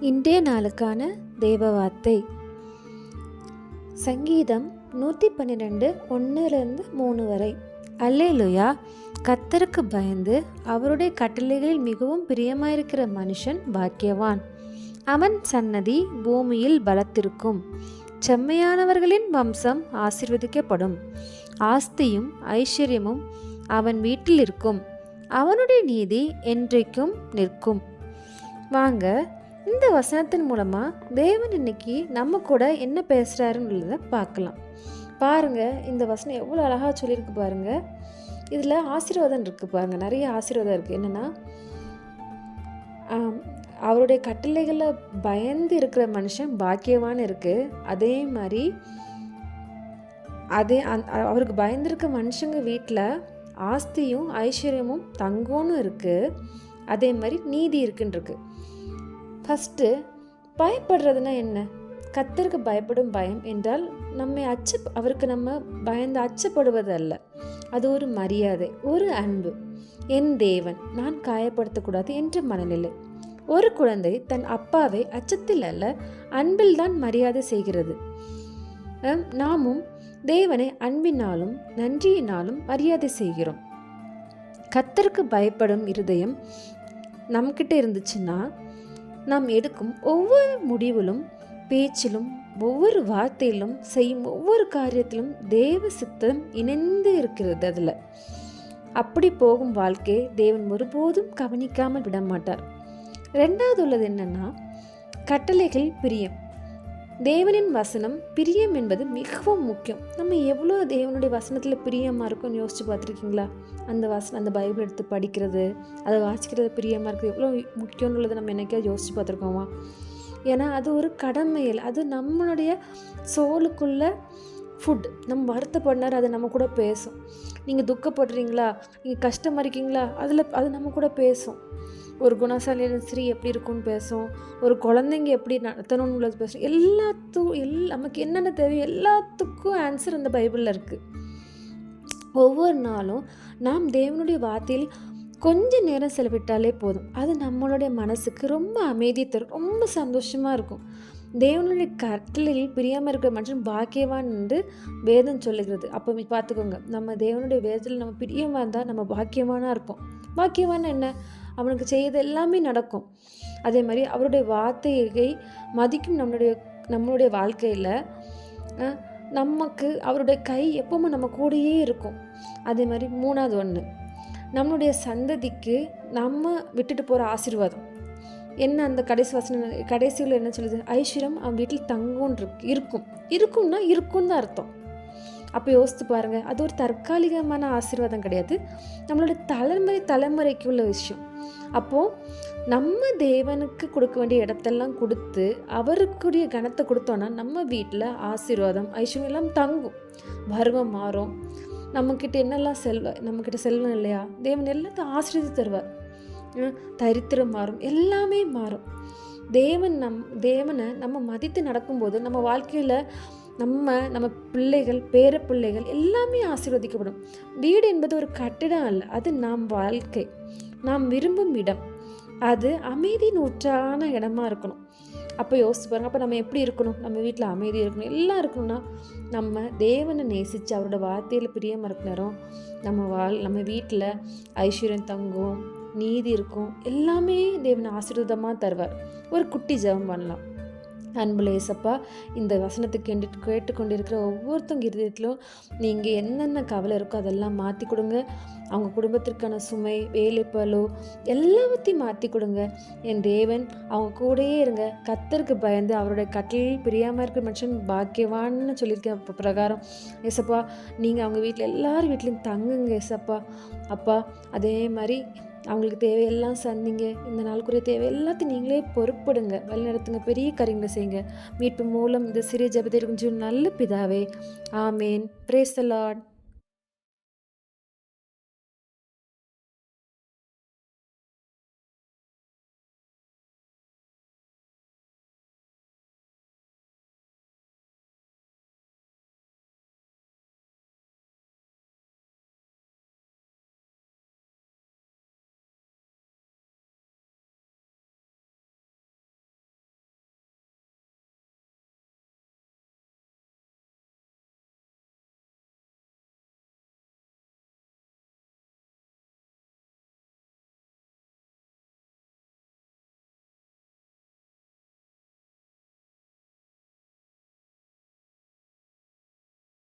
இன்றைய நாளுக்கான தேவ வார்த்தை சங்கீதம் நூற்றி பன்னிரெண்டு ஒன்றுலேருந்து மூணு வரை. அல்லேலுயா. கத்தருக்கு பயந்து அவருடைய கட்டளைகளில் மிகவும் பிரியமாயிருக்கிற மனுஷன் பாக்கியவான். அவன் சன்னதி பூமியில் பலத்திருக்கும். செம்மையானவர்களின் வம்சம் ஆசிர்வதிக்கப்படும். ஆஸ்தியும் ஐஸ்வர்யமும் அவன் வீட்டில் இருக்கும் அவனுடைய நீதி என்றைக்கும் நிற்கும். வாங்க இந்த வசனத்தின் மூலமாக தேவன் இன்னைக்கு நம்ம கூட என்ன பேசுகிறாருன்றத பார்க்கலாம். பாருங்க இந்த வசனம் எவ்வளோ அழகாக சொல்லியிருக்கு பாருங்க. இதில் ஆசீர்வாதம் இருக்குது பாருங்க. நிறைய ஆசீர்வாதம் இருக்குது என்னென்னா அவருடைய கட்டளைகளில் பயந்து இருக்கிற மனுஷன் பாக்கியவான் இருக்குது அதே மாதிரி அதே அந் அவருக்கு பயந்துருக்க மனுஷங்க வீட்டில் ஆஸ்தியும் ஐஸ்வர்யமும் தங்கம்னு இருக்குது அதே மாதிரி நீதி இருக்குன்னு இருக்குது ஃபஸ்ட்டு பயப்படுறதுனா என்ன? கத்தருக்கு பயப்படும் பயம் என்றால் நம்மை அச்ச அவருக்கு நம்ம பயந்து அச்சப்படுவது அல்ல அது ஒரு மரியாதை ஒரு அன்பு. என் தேவன் நான் காயப்படுத்தக்கூடாது என்ற மனநிலை. ஒரு குழந்தை தன் அப்பாவை அச்சத்தில் அல்ல அன்பில் தான் மரியாதை செய்கிறது. நாமும் தேவனை அன்பினாலும் நன்றியினாலும் மரியாதை செய்கிறோம். கத்தருக்கு பயப்படும் இருதயம் நம்மக்கிட்ட இருந்துச்சுன்னா நாம் எடுக்கும் ஒவ்வொரு முடிவிலும் பேச்சிலும் ஒவ்வொரு வார்த்தையிலும் செய்யும் ஒவ்வொரு காரியத்திலும் தேவ சித்தம் இணைந்து இருக்கிறது அதில். அப்படி போகும் வாழ்க்கையை தேவன் ஒருபோதும் கவனிக்காமல் விட மாட்டார் ரெண்டாவது உள்ளது என்னென்னா கட்டளைகள் பிரியம். தேவனின் வசனம் பிரியம் என்பது மிகவும் முக்கியம். நம்ம எவ்வளோ தேவனுடைய வசனத்தில் பிரியமாக இருக்கும்னு யோசிச்சு பார்த்துருக்கீங்களா? அந்த வசனம் அந்த பைபிள் எடுத்து படிக்கிறது அதை வாசிக்கிறது பிரியமாக இருக்குது எவ்வளோ முக்கியம்னு உள்ளதை நம்ம என்னைக்காவது யோசிச்சு பார்த்துருக்கோமா? ஏன்னா அது ஒரு கடமையில். அது நம்மளுடைய சோலுக்குள்ளே ஃபுட் நம்ம வருத்தப்படினார் அது நம்ம கூட பேசும். நீங்கள் துக்கப்படுறீங்களா? நீங்கள் கஷ்டமாக இருக்கீங்களா? அதில் அது நம்ம கூட பேசும். ஒரு குணசாலியான ஸ்ரீ எப்படி இருக்கும்னு பேசும். ஒரு குழந்தைங்க எப்படி நடத்தணும்னு உள்ளது பேசும். எல்லாத்துக்கும் எல் நமக்கு என்னென்ன தேவையோ எல்லாத்துக்கும் ஆன்சர் அந்த பைபிளில் இருக்குது ஒவ்வொரு நாளும் நாம் தேவனுடைய வார்த்தையில் கொஞ்ச நேரம் செலவிட்டாலே போதும். அது நம்மளுடைய மனசுக்கு ரொம்ப அமைதி தரும். ரொம்ப சந்தோஷமாக இருக்கும். தேவனுடைய கட்டளையில் பிரியாமல் இருக்கிற மனுஷன் பாக்கியவான் என்று வேதம் சொல்லுகிறது. அப்போ பார்த்துக்கோங்க நம்ம தேவனுடைய வேதத்தில் நம்ம பிரியமாக இருந்தால் நம்ம பாக்கியமானா இருப்போம். பாக்கியவான் என்ன? அவனுக்கு செய்யறது எல்லாமே நடக்கும். அதே மாதிரி அவருடைய வார்த்தையை மதிக்கும் நம்மளுடைய நம்மளுடைய வாழ்க்கையில் நமக்கு அவருடைய கை எப்பவுமே நம்ம கூடயே இருக்கும். அதே மாதிரி மூணாவது ஒன்று நம்மளுடைய சந்ததிக்கு நம்ம விட்டுட்டு போகிற ஆசீர்வாதம். என்ன அந்த கடைசி வசனம் கடைசியில் என்ன சொல்லுது? ஐஸ்வரம் அவன் வீட்டில் தங்கும் இருக்கு இருக்கும். இருக்கும்னா இருக்கும்னு தான் அர்த்தம். அப்போ யோசித்து பாருங்கள் அது ஒரு தற்காலிகமான ஆசீர்வாதம் கிடையாது. நம்மளோட தலைமுறை தலைமுறைக்கு உள்ள விஷயம். அப்போது நம்ம தேவனுக்கு கொடுக்க வேண்டிய இடத்தெல்லாம் கொடுத்து அவருக்குரிய கணத்தை கொடுத்தோன்னா நம்ம வீட்டில் ஆசீர்வாதம் ஐஸ்வர்யம் எல்லாம் தங்கும். பருவம் மாறும். நம்மக்கிட்ட என்னெல்லாம் செல்வ நம்மக்கிட்ட செல்வம் இல்லையா? தேவன் எல்லாத்தையும் ஆசிரியத்து தருவார். தரித்திரம் மாறும். எல்லாமே மாறும். தேவன் நம் தேவனை நம்ம மதித்து நடக்கும்போது நம்ம வாழ்க்கையில் நம்ம நம்ம பிள்ளைகள் பேர பிள்ளைகள் எல்லாமே ஆசீர்வதிக்கப்படும். வீடு என்பது ஒரு கட்டிடம் அல்ல அது நாம் வாழ்க்கை. நாம் விரும்பும் இடம். அது அமைதி நூற்றான இடமா இருக்கணும். அப்போ யோசிச்சு பாருங்க அப்போ நம்ம எப்படி இருக்கணும்? நம்ம வீட்டில் அமைதி இருக்கணும். எல்லாம் இருக்கணும்னா நம்ம தேவனை நேசித்து அவரோட வார்த்தையில் பிரியமாக இருக்க நேரம் நம்ம வாழ் நம்ம வீட்டில் ஐஸ்வர்யம் தங்கும் நீதி இருக்கும். எல்லாமே தேவன் ஆசீர்வாதமாக தருவார். ஒரு குட்டி ஜெபம் பண்ணலாம். அன்புல ஏசப்பா இந்த வசனத்தை கேட்டு கேட்டுக்கொண்டிருக்கிற ஒவ்வொருத்தங்க இருதயத்திலும் நீங்கள் என்னென்ன கவலை இருக்கோ அதெல்லாம் மாற்றி கொடுங்க. அவங்க குடும்பத்திற்கான சுமை வேலைப்பளு எல்லாத்தையும் மாற்றி கொடுங்க. என் தேவன் அவங்க கூடயே இருங்க. கத்தருக்கு பயந்து அவருடைய கட்டில் பிரியாமல் இருக்கிற மனுஷன் பாக்கியவான்னு சொல்லியிருக்கேன் அப்போ பிரகாரம். ஏசப்பா நீங்கள் அவங்க வீட்டில் எல்லார் வீட்லேயும் தங்குங்க ஏசப்பா அப்பா அதே மாதிரி அவங்களுக்கு தேவையெல்லாம் சந்திங்க. இந்த நாளுக்குரிய தேவை எல்லாத்தையும் நீங்களே பொறுப்படுங்க வழிநடத்துங்க பெரிய காரியங்களை செய்யுங்க. மீட்பு மூலம் இந்த சிறிய ஜபத்தை நல்ல பிதாவே. ஆமேன். Brace Lord